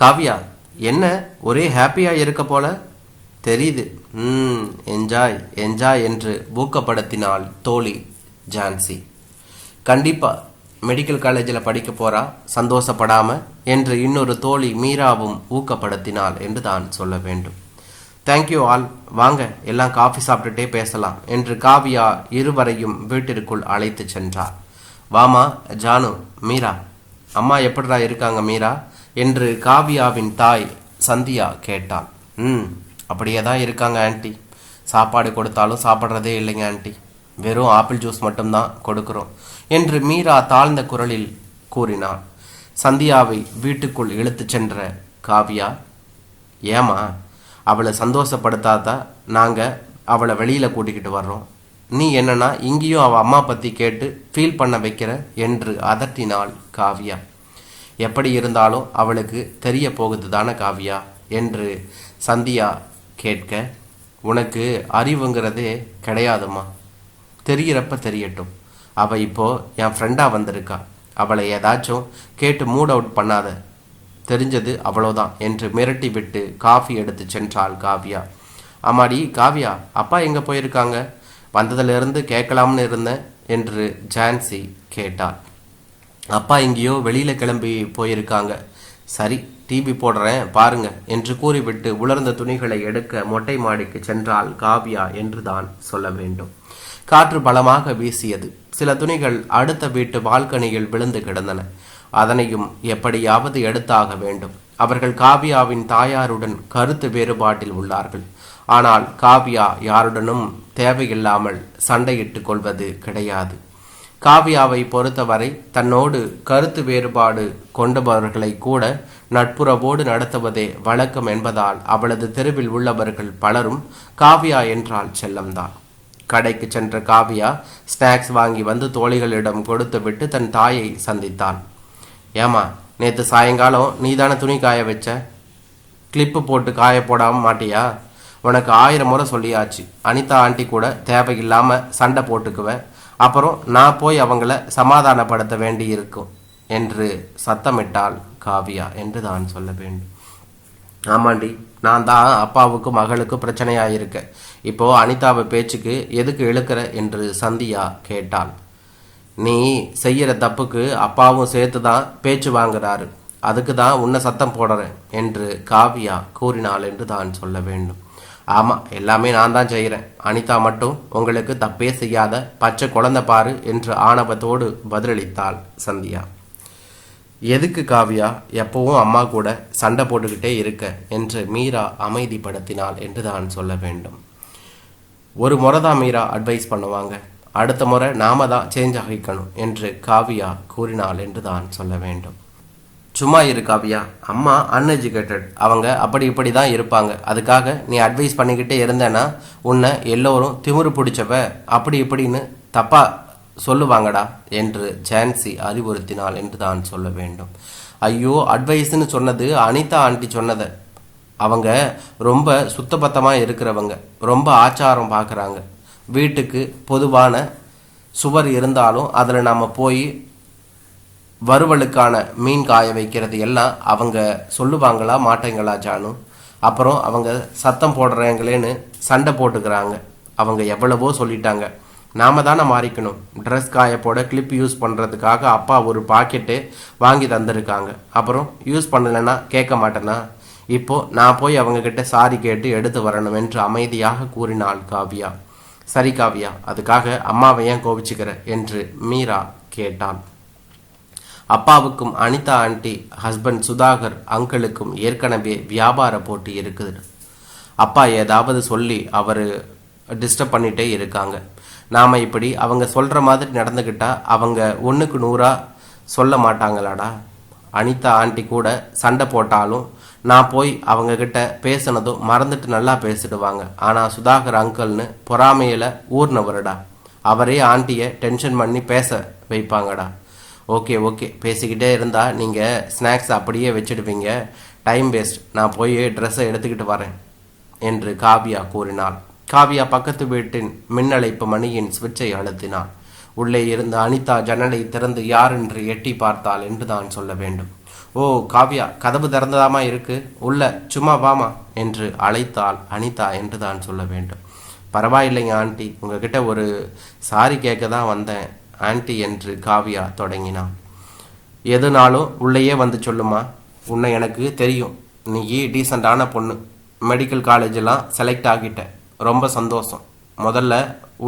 காவ்யா என்ன ஒரே ஹாப்பியாக இருக்க போல? தெரியுது. ம் என்ஜாய் என்ஜாய் என்று ஊக்கப்படுத்தினாள் தோழி ஜான்சி. கண்டிப்பாக மெடிக்கல் காலேஜில் படிக்க போகிறா சந்தோஷப்படாமல் என்று இன்னொரு தோழி மீராவும் ஊக்கப்படுத்தினாள் என்று தான் சொல்ல வேண்டும். தேங்க்யூ ஆல் வாங்க எல்லாம் காஃபி சாப்பிட்டுட்டே பேசலாம் என்று காவியா இருவரையும் வீட்டிற்குள் அழைத்து சென்றார். வாமா ஜானு மீரா. அம்மா எப்படிடா இருக்காங்க மீரா? என்று காவியாவின் தாய் சந்தியா கேட்டாள். ம் அப்படியே தான் இருக்காங்க ஆன்ட்டி சாப்பாடு கொடுத்தாலும் சாப்பிட்றதே இல்லைங்க ஆன்ட்டி வெறும் ஆப்பிள் ஜூஸ் மட்டும்தான் கொடுக்குறோம் என்று மீரா தாழ்ந்த குரலில் கூறினாள். சந்தியாவை வீட்டுக்குள் இழுத்துச் சென்ற காவியா ஏமா அவளை சந்தோஷப்படுத்தாதா? நாங்கள் அவளை வெளியில் கூட்டிக்கிட்டு வர்றோம். நீ என்னன்னா இங்கேயும் அவள் அம்மா பற்றி கேட்டு ஃபீல் பண்ண வைக்கிற என்று அதட்டினாள் காவியா. எப்படி இருந்தாலும் அவளுக்கு தெரிய போகுது தானே காவியா? என்று சந்தியா கேட்க உனக்கு அறிவுங்கிறதே கிடையாதும்மா. தெரியிறப்ப தெரியட்டும். அவள் இப்போ என் ஃப்ரெண்டாக வந்திருக்கா. அவளை ஏதாச்சும் கேட்டு மூட் அவுட் பண்ணாத. தெரிஞ்சது அவ்வளோதான் என்று மிரட்டி விட்டு காஃபி எடுத்து சென்றாள் காவியா. அம்மாடி காவியா அப்பா எங்கே போயிருக்காங்க? வந்ததிலிருந்து கேட்கலாம்னு இருந்தேன் என்று ஜான்சி கேட்டாள். அப்பா எங்கேயோ வெளியில் கிளம்பி போயிருக்காங்க. சரி டிவி போடுறேன் பாருங்க என்று கூறிவிட்டு உலர்ந்த துணிகளை எடுக்க மொட்டை மாடிக்கு சென்றால் காவியா என்று தான் சொல்ல வேண்டும். காற்று பலமாக வீசியது. சில துணிகள் அடுத்த வீட்டு பால்கனியில் விழுந்து கிடந்தன. அதனையும் எப்படியாவது எடுத்தாக வேண்டும். அவர்கள் காவியாவின் தாயாருடன் கருத்து வேறுபாட்டில் உள்ளார்கள். ஆனால் காவியா யாருடனும் தேவையில்லாமல் சண்டையிட்டுக் கொள்வது கிடையாது. காவியாவை பொறுத்தவரை தன்னோடு கருத்து வேறுபாடு கொண்டவர்களை கூட நட்புறவோடு நடத்துவதே வழக்கம் என்பதால் அவளது தெருவில் உள்ளவர்கள் பலரும் காவியா என்றால் செல்லம்தான். கடைக்கு சென்ற காவியா ஸ்நாக்ஸ் வாங்கி வந்து தோழிகளிடம் கொடுத்துவிட்டு தன் தாயை சந்தித்தான். ஏமா நேற்று சாயங்காலம் நீ தானே துணி காய வச்ச? கிளிப்பு போட்டு காய போடாம மாட்டியா? உனக்கு ஆயிரம் முறை சொல்லியாச்சு. அனிதா ஆண்டி கூட தேவையில்லாம சண்டை போட்டுக்குவேன் அப்புறம் நான் போய் அவங்கள சமாதானப்படுத்த வேண்டி இருக்கும் என்று சத்தமிட்டாள் காவியா என்று தான் சொல்ல வேண்டும். ஆமாண்டி நான் தான் அப்பாவுக்கும் மகளுக்கும் பிரச்சனையாயிருக்கேன் இப்போ அனிதாவை பேச்சுக்கு எதுக்கு இழுக்கிற என்று சந்தியா கேட்டாள். நீ செய்யற தப்புக்கு அப்பாவும் சேர்த்து தான் பேச்சு வாங்குறாரு. அதுக்கு தான் உன்னை சத்தம் போடுறேன் என்று காவியா கூறினாள் என்று தான் சொல்ல வேண்டும். ஆமாம் எல்லாமே நான் தான் செய்கிறேன். அனிதா மட்டும் உங்களுக்கு தப்பே செய்யாத பச்சை குழந்தை பாரு என்று ஆணவத்தோடு பதிலளித்தாள் சந்தியா. எதுக்கு காவியா? எப்பவும் அம்மா கூட சண்டை போட்டுக்கிட்டே இருக்க என்று மீரா அமைதிப்படுத்தினாள் என்று தான் சொல்ல வேண்டும். ஒரு முறை தான் மீரா அட்வைஸ் பண்ணுவாங்க. அடுத்த முறை நாம தான் சேஞ்ச் ஆகிக்கணும் என்று காவியா கூறினாள் என்று தான் சொல்ல வேண்டும். சும்மா இரு காவியா. அம்மா அன்எஜுகேட்டட் அவங்க அப்படி இப்படி தான் இருப்பாங்க. அதுக்காக நீ அட்வைஸ் பண்ணிக்கிட்டே இருந்தேன்னா உன்னை எல்லோரும் திமிரு பிடிச்சவ அப்படி இப்படின்னு தப்பா சொல்லுவாங்கடா என்று ஜான்சி அறிவுறுத்தினாள் என்று தான் சொல்ல வேண்டும். ஐயோ அட்வைஸ்னு சொன்னது அனிதா ஆண்டி சொன்னதை. அவங்க ரொம்ப சுத்தபத்தமாக இருக்கிறவங்க. ரொம்ப ஆச்சாரம் பார்க்குறாங்க வீட்டுக்கு பொதுவான சுவர் இருந்தாலும் அதில் நம்ம போய் வறுவலுக்கான மீன் காய வைக்கிறது எல்லாம் அவங்க சொல்லுவாங்களா மாட்டேங்களா ஜானு? அப்புறம் அவங்க சத்தம் போடுறாங்களேன்னு சண்டை போட்டுக்கிறாங்க. அவங்க எவ்வளவோ சொல்லிட்டாங்க. நாம தானே மாறிக்கணும். ட்ரெஸ் காய போட கிளிப் யூஸ் பண்ணுறதுக்காக அப்பா ஒரு பாக்கெட்டு வாங்கி தந்திருக்காங்க. அப்புறம் யூஸ் பண்ணலைன்னா கேட்க மாட்டேனா இப்போ நான் போய் அவங்க கிட்ட சாரி கேட்டு எடுத்து வரணும் என்று அமைதியாக கூறினாள் காவியா. சரி காவியா அதுக்காக அம்மாவை ஏன் கோபிச்சுக்கிற என்று மீரா கேட்டான் அப்பாவுக்கும் அனிதா ஆண்டி ஹஸ்பண்ட் சுதாகர் அங்கிளுக்கும் ஏற்கனவே வியாபார போட்டி இருக்குது. அப்பா ஏதாவது சொல்லி அவர் டிஸ்டர்ப் பண்ணிட்டே இருக்காங்க. நாம் இப்படி அவங்க சொல்கிற மாதிரி நடந்துக்கிட்டா அவங்க ஒன்றுக்கு நூறாக சொல்ல மாட்டாங்களாடா? அனிதா ஆண்டி கூட சண்டை போட்டாலும் நான் போய் அவங்கக்கிட்ட பேசினதும் மறந்துட்டு நல்லா பேசிடுவாங்க. ஆனால் சுதாகர் அங்கிள்னு பொறாமையில் ஊர்னவருடா. அவரே ஆண்டியை டென்ஷன் பண்ணி பேச வைப்பாங்கடா. ஓகே ஓகே பேசிக்கிட்டே இருந்தால் நீங்கள் ஸ்நாக்ஸ் அப்படியே வச்சிடுவீங்க. டைம் வேஸ்ட் நான் போய் ட்ரெஸ்ஸை எடுத்துக்கிட்டு வரேன் என்று காவியா கூறினாள். காவியா பக்கத்து வீட்டின் மின்னழைப்பு மணியின் சுவிட்சை அழுத்தினாள். உள்ளே இருந்த அனிதா ஜன்னலை திறந்து யார் என்று எட்டி பார்த்தாள் என்று தான் சொல்ல வேண்டும். ஓ காவ்யா கதவு திறந்ததாமா இருக்கு? உள்ள சும்மா வாமா என்று அழைத்தாள் அனிதா என்று தான் சொல்ல வேண்டும். பரவாயில்லைங்க ஆண்டி. உங்ககிட்ட ஒரு சாரி கேட்க தான் வந்தேன். ஆண்டி என்று காவியா தொடங்கினான். எதுனாலும் உள்ளேயே வந்து சொல்லுமா? உன்னை எனக்கு தெரியும். நீ டீசெண்டான பொண்ணு. மெடிக்கல் காலேஜெல்லாம் செலக்ட் ஆகிட்ட. ரொம்ப சந்தோஷம். முதல்ல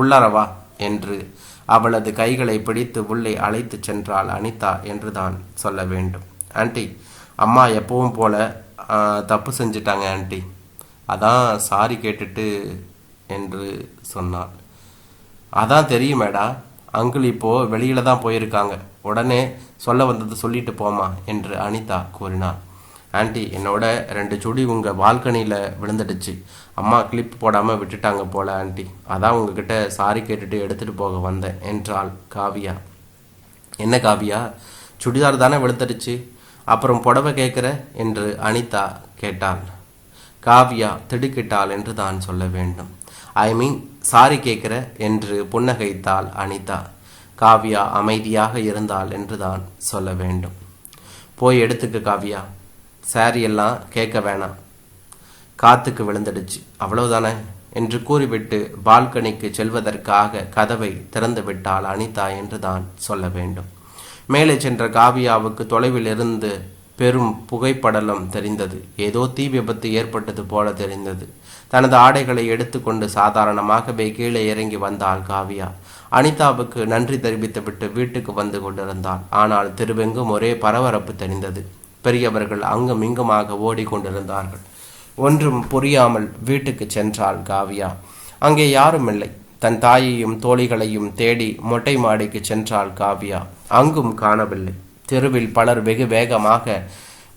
உள்ளரவா என்று அவளது கைகளை பிடித்து உள்ளே அழைத்து சென்றாள் அனிதா என்று தான் சொல்ல வேண்டும். ஆண்டி அம்மா எப்பவும் போல தப்பு செஞ்சிட்டாங்க ஆண்டி. அதான் சாரி கேட்டுட்டு என்று சொன்னாள். அதான் தெரியுமேடா. அங்கிள் இப்போ வெளியில தான் போயிருக்காங்க. உடனே சொல்ல வந்தது சொல்லிட்டு போமா என்று அனிதா கூறினார் ஆண்டி என்னோட ரெண்டு சுடி உங்கள் பால்கனியில் விழுந்துடுச்சு. அம்மா கிளிப் போடாமல் விட்டுட்டாங்க போல ஆண்டி. அதான் உங்ககிட்ட சாரி கேட்டுட்டு எடுத்துகிட்டு போக வந்தேன் என்றாள் காவியா. என்ன காவியா? சுடிதார் தானே விழுந்துடுச்சு? அப்புறம் புடவை கேட்குற என்று அனிதா கேட்டாள். காவியா திடுக்கிட்டாள் என்று தான் சொல்ல வேண்டும். ஐ மீன் சாரி கேட்குற என்று புன்னகைத்தாள் அனிதா. காவியா அமைதியாக இருந்தாள் என்று தான் சொல்ல வேண்டும். போய் எடுத்துக்க காவியா. சாரி எல்லாம் கேட்க வேணாம். காத்துக்கு விழுந்துடுச்சு. அவ்வளவுதானே? என்று கூறிவிட்டு பால்கனிக்கு செல்வதற்காக கதவை திறந்து விட்டாள் அனிதா என்று தான் சொல்ல வேண்டும். மேலே சென்ற காவியாவுக்கு தொலைவில் இருந்து பெரும் புகைப்படலம் தெரிந்தது. ஏதோ தீ விபத்து ஏற்பட்டது போல தெரிந்தது. தனது ஆடைகளை எடுத்துக்கொண்டு சாதாரணமாகவே கீழே இறங்கி வந்தாள் காவியா. அனிதாவுக்கு நன்றி தெரிவித்துவிட்டு வீட்டுக்கு வந்து கொண்டிருந்தாள் ஆனால் திருவெங்கும் ஒரே பரபரப்பு தெரிந்தது. பெரியவர்கள் அங்கும் இங்குமாக ஓடிக்கொண்டிருந்தார்கள். ஒன்றும் புரியாமல் வீட்டுக்கு சென்றாள் காவியா. அங்கே யாரும் இல்லை. தன் தாயையும் தோழிகளையும் தேடி மொட்டை மாடிக்கு சென்றாள் காவியா. அங்கும் காணவில்லை. தெருவில் பலர் வெகு வேகமாக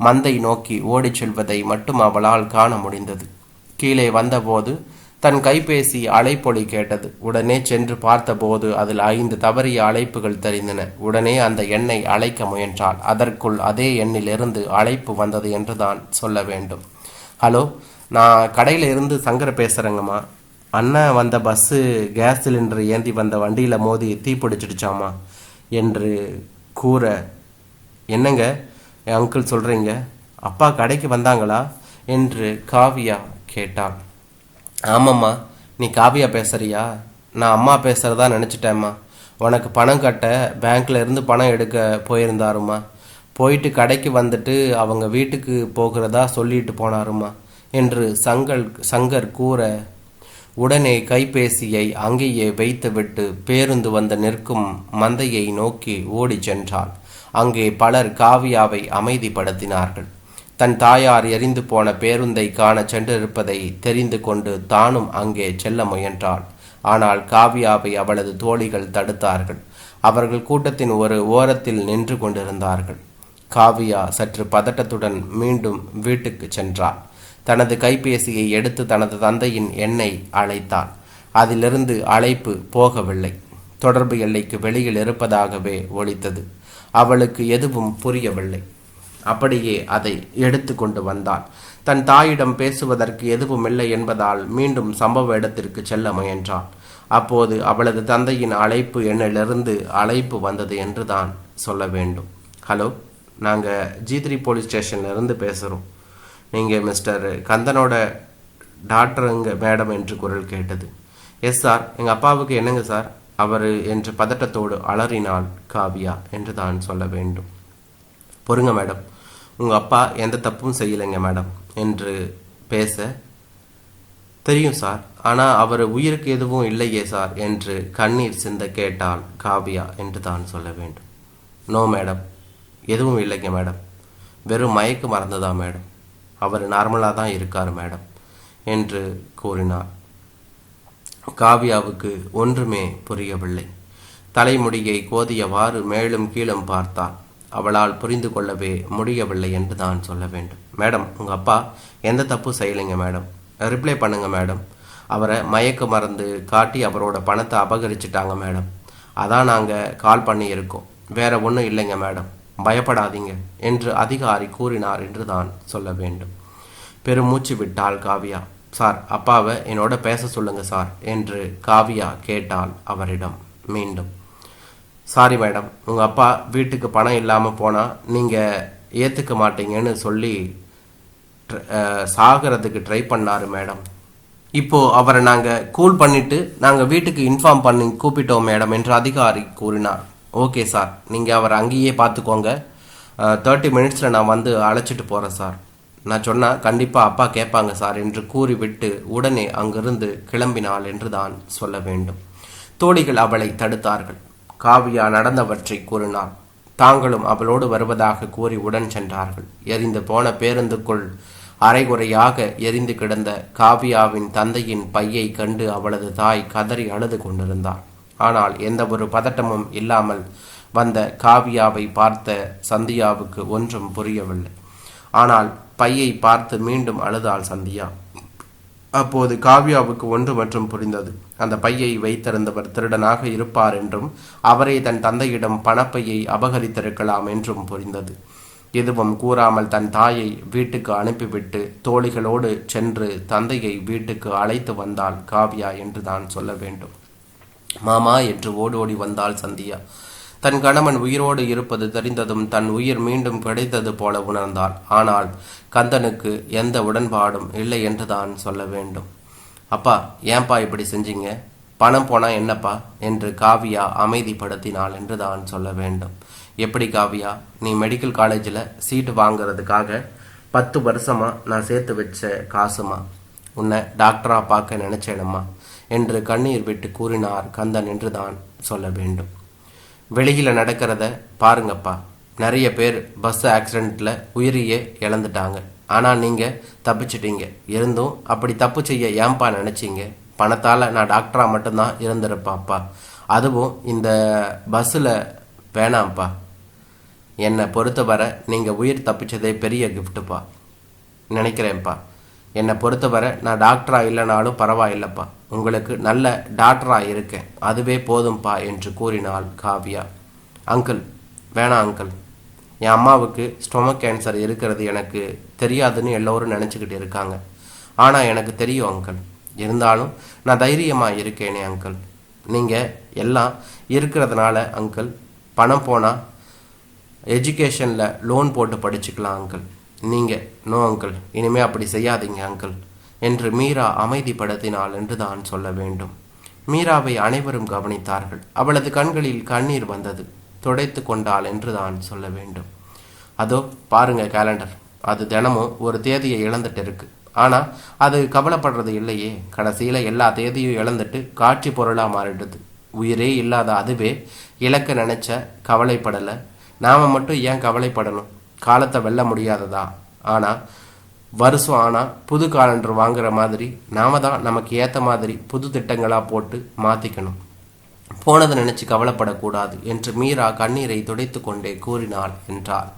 மந்தை நோக்கி ஓடிச் செல்வதை மட்டும் அவளால் காண முடிந்தது. கீழே வந்தபோது தன் கைபேசி அழைப்பொலி கேட்டது. உடனே சென்று பார்த்தபோது அதில் ஐந்து தவறிய அழைப்புகள் தெரிந்தன. உடனே அந்த எண்ணை அழைக்க முயன்றாள். அதற்குள் அதே எண்ணிலிருந்து அழைப்பு வந்தது என்று தான் சொல்ல வேண்டும். ஹலோ நான் கடையில் இருந்து சங்கர பேசுகிறேங்கம்மா அண்ணன் வந்த பஸ்ஸு கேஸ் சிலிண்டர் ஏந்தி வந்த வண்டியில் மோதி தீ பிடிச்சிடுச்சாமா என்று கூற என்னங்க? என் அங்கிள் சொல்கிறீங்க அப்பா கடைக்கு வந்தாங்களா? என்று காவியா கேட்டாள் ஆமாம்மா நீ காவியா பேசுறியா? நான் அம்மா பேசுகிறதா நினச்சிட்டேம்மா. உனக்கு பணம் கட்ட பேங்க்ல இருந்து பணம் எடுக்க போயிருந்தாருமா போயிட்டு கடைக்கு வந்துட்டு அவங்க வீட்டுக்கு போகிறதா சொல்லிட்டு போனாருமா என்று சங்கல் சங்கர் கூற உடனே கைபேசியை அங்கேயே வைத்துவிட்டு பேருந்து வந்து நிற்கும் மந்தையை நோக்கி ஓடிச் சென்றாள் அங்கே பலர் காவியாவை அமைதிப்படுத்தினார்கள். தன் தாயார் எரிந்து போன பேருந்தை காண சென்றிருப்பதை தெரிந்து கொண்டு தானும் அங்கே செல்ல முயன்றாள். ஆனால் காவியாவை அவளது தோழிகள் தடுத்தார்கள். அவர்கள் கூட்டத்தின் ஒரு ஓரத்தில் நின்று கொண்டிருந்தார்கள். காவியா சற்று பதட்டத்துடன் மீண்டும் வீட்டுக்கு சென்றாள். தனது கைபேசியை எடுத்து தனது தந்தையின் எண்ணை அழைத்தாள். அதிலிருந்து அழைப்பு போகவில்லை. தொடர்பு எல்லைக்கு வெளியில் இருப்பதாகவே ஒழித்தது அவளுக்கு எதுவும் புரியவில்லை. அப்படியே அதை எடுத்து கொண்டு வந்தாள். தன் தாயிடம் பேசுவதற்கு எதுவும் இல்லை என்பதால் மீண்டும் சம்பவ இடத்திற்கு செல்ல முயன்றாள். அப்போது அவளது தந்தையின் அழைப்பு எண்ணிலிருந்து அழைப்பு வந்தது என்று தான் சொல்ல வேண்டும். ஹலோ நாங்கள் ஜி போலீஸ் ஸ்டேஷன்லேருந்து பேசுகிறோம் நீங்கள் மிஸ்டர் கந்தனோட டாக்டருங்க மேடம் என்று குரல் கேட்டது. எஸ் சார் எங்கள் அப்பாவுக்கு என்னங்க சார்? அவர் என்று பதட்டத்தோடு அலறினாள் காவியா என்று தான் சொல்ல வேண்டும். பொறுங்க மேடம் உங்கள் அப்பா எந்த தப்பும் செய்யலைங்க மேடம் என்று பேச தெரியும் சார். ஆனால் அவர் உயிருக்கு எதுவும் இல்லையே சார் என்று கண்ணீர் சிந்த கேட்டால் காவியா என்று தான் சொல்ல வேண்டும். நோ மேடம் எதுவும் இல்லைங்க மேடம். வெறும் மயக்கு மறந்துதான் மேடம். அவர் நார்மலாக தான் இருக்கார் மேடம் என்று கூறினார் காவ்யாவுக்கு ஒன்றுமே புரியவில்லை. தலைமுடியை கோதியவாறு மேலும் கீழும் பார்த்தாள். அவளால் புரிந்து கொள்ளவே முடியவில்லை என்று தான் சொல்ல வேண்டும். மேடம் உங்கள் அப்பா எந்த தப்பு செய்யலைங்க மேடம்? ரிப்ளை பண்ணுங்க மேடம். அவரை மயக்க மருந்து காட்டி அவரோட பணத்தை அபகரிச்சிட்டாங்க மேடம். அதான் நாங்கள் கால் பண்ணி இருக்கோம் வேற ஒன்றும் இல்லைங்க மேடம். பயப்படாதீங்க என்று அதிகாரி கூறினார் என்று தான் சொல்ல வேண்டும். பெருமூச்சு விட்டாள் காவியா. சார் அப்பாவை என்னோட பேச சொல்லுங்க சார் என்று காவியா கேட்டாள் அவரிடம் மீண்டும். சாரி மேடம் உங்கள் அப்பா வீட்டுக்கு பணம் இல்லாமல் போனால் நீங்கள் ஏற்றுக்க மாட்டீங்கன்னு சொல்லி ட்ர- ட்ரை பண்ணாரு மேடம். இப்போ அவரை நாங்கள் கூல் பண்ணிட்டு நாங்கள் வீட்டுக்கு இன்ஃபார்ம் பண்ணி கூப்பிட்டோம் மேடம் என்று அதிகாரி கூறினார். ஓகே சார் நீங்கள் அவரை அங்கேயே பார்த்துக்கோங்க. தேர்ட்டி மினிட்ஸில் நான் வந்து அழைச்சிட்டு போகிறேன் சார். நான் சொன்னால் கண்டிப்பாக அப்பா கேட்பாங்க சார் என்று கூறிவிட்டு உடனே அங்கிருந்து கிளம்பினாள் என்று தான் சொல்ல வேண்டும். தோழிகள் அவளை தடுத்தார்கள். காவியா நடந்தவற்றை கூறினாள். தாங்களும் அவளோடு வருவதாக கூறி உடன் சென்றார்கள். எரிந்து போன பேருந்துக்குள் அரைகுறையாக எரிந்து கிடந்த காவியாவின் தந்தையின் பையை கண்டு அவளது தாய் கதறி அழுது கொண்டிருந்தார் ஆனால் எந்த ஒரு பதட்டமும் இல்லாமல் வந்த காவியாவை பார்த்த சந்தியாவுக்கு ஒன்றும் புரியவில்லை. ஆனால் பையை பார்த்து மீண்டும் அழுதாள் சந்தியா. அப்போது காவ்யாவுக்கு ஒன்று மற்றும் புரிந்தது. அந்த பையை வைத்திருந்தவர் திருடனாக இருப்பார் என்றும் அவரே தன் தந்தையிடம் பணப்பையை அபகரித்திருக்கலாம் என்றும் புரிந்தது. எதுவும் கூறாமல் தன் தாயை வீட்டுக்கு அனுப்பிவிட்டு தோழிகளோடு சென்று தந்தையை வீட்டுக்கு அழைத்து வந்தாள் காவ்யா என்று தான் சொல்ல வேண்டும். மாமா என்று ஓடோடி வந்தாள் சந்தியா. தன் கணவன் உயிரோடு இருப்பது தெரிந்ததும் தன் உயிர் மீண்டும் கிடைத்தது போல உணர்ந்தாள் ஆனால் கந்தனுக்கு எந்த உடன்பாடும் இல்லை என்று தான் சொல்ல வேண்டும். அப்பா ஏன்பா இப்படி செஞ்சீங்க? பணம் போனா என்னப்பா? என்று காவியா அமைதிப்படுத்தினாள் என்று தான் சொல்ல வேண்டும். எப்படி காவியா? நீ மெடிக்கல் காலேஜில் சீட்டு வாங்குறதுக்காக பத்து வருஷமா நான் சேர்த்து வச்ச காசுமா? உன்னை டாக்டரா பார்க்க நினைச்சேனம்மா என்று கண்ணீர் விட்டு கூறினார் கந்தன் என்று தான் சொல்ல வேண்டும். வெளியில் நடக்கிறத பாருங்கப்பா. நிறைய பேர் பஸ் ஆக்சிடெண்ட்டில் உயிரையே இழந்துட்டாங்க. ஆனால் நீங்கள் தப்பிச்சிட்டீங்க. இருந்தும் அப்படி தப்பு செய்ய ஏன்பா நினச்சிங்க? பணத்தால் நான் டாக்டராக மட்டும்தான் இருந்திருப்பாப்பா அதுவும் இந்த பஸ்ஸில் வேணாம்ப்பா. என்னை பொறுத்தவரை நீங்கள் உயிர் தப்பிச்சதே பெரிய கிஃப்ட்டுப்பா நினைக்கிறேன்ப்பா. என்னை பொறுத்தவரை நான் டாக்டராக இல்லைனாலும் பரவாயில்லைப்பா. உங்களுக்கு நல்ல டாக்டராக இருக்கேன். அதுவே போதும்பா என்று கூறினாள் காவ்யா. அங்கிள் வேணாம் அங்கிள். என் அம்மாவுக்கு ஸ்டொமக் கேன்சர் இருக்கிறது எனக்கு தெரியாதுன்னு எல்லோரும் நினச்சிக்கிட்டு இருக்காங்க. ஆனால் எனக்கு தெரியும் அங்கிள். இருந்தாலும் நான் தைரியமாக இருக்கேனே அங்கிள். நீங்கள் எல்லாம் இருக்கிறதுனால அங்கிள் பணம் போனால் எஜுகேஷனில் லோன் போட்டு படிச்சுக்கலாம் அங்கிள். நீங்கள் நோ அங்கிள் இனிமே அப்படி செய்யாதீங்க அங்கிள் என்று மீரா அமைதிப்படுத்தினாள் என்று தான் சொல்ல வேண்டும். மீராவை அனைவரும் கவனித்தார்கள். அவளது கண்களில் கண்ணீர் வந்தது. துடைத்து கொண்டாள் என்று தான் சொல்ல வேண்டும். அதோ பாருங்க கேலண்டர் அது தினமும் ஒரு தேதியை இழந்துட்டு இருக்கு. ஆனால் அது கவலைப்படுறது இல்லையே. கடைசியில் எல்லா தேதியும் இழந்துட்டு காட்சி பொருளாக மாறிடுது. உயிரே இல்லாத அதுவே இழக்க நினைச்ச கவலைப்படலை. நாம மட்டும் ஏன் கவலைப்படணும்? காலத்தை வெல்ல முடியாததா? ஆனா வருஷம் ஆனால் புது காலண்டர் வாங்குற மாதிரி நாம தான் நமக்கு ஏத்த மாதிரி புது திட்டங்களா போட்டு மாத்திக்கணும். போனதை நினைச்சு கவலைப்படக்கூடாது என்று மீரா கண்ணீரை துடைத்து கொண்டே கூறினாள் என்றாள்.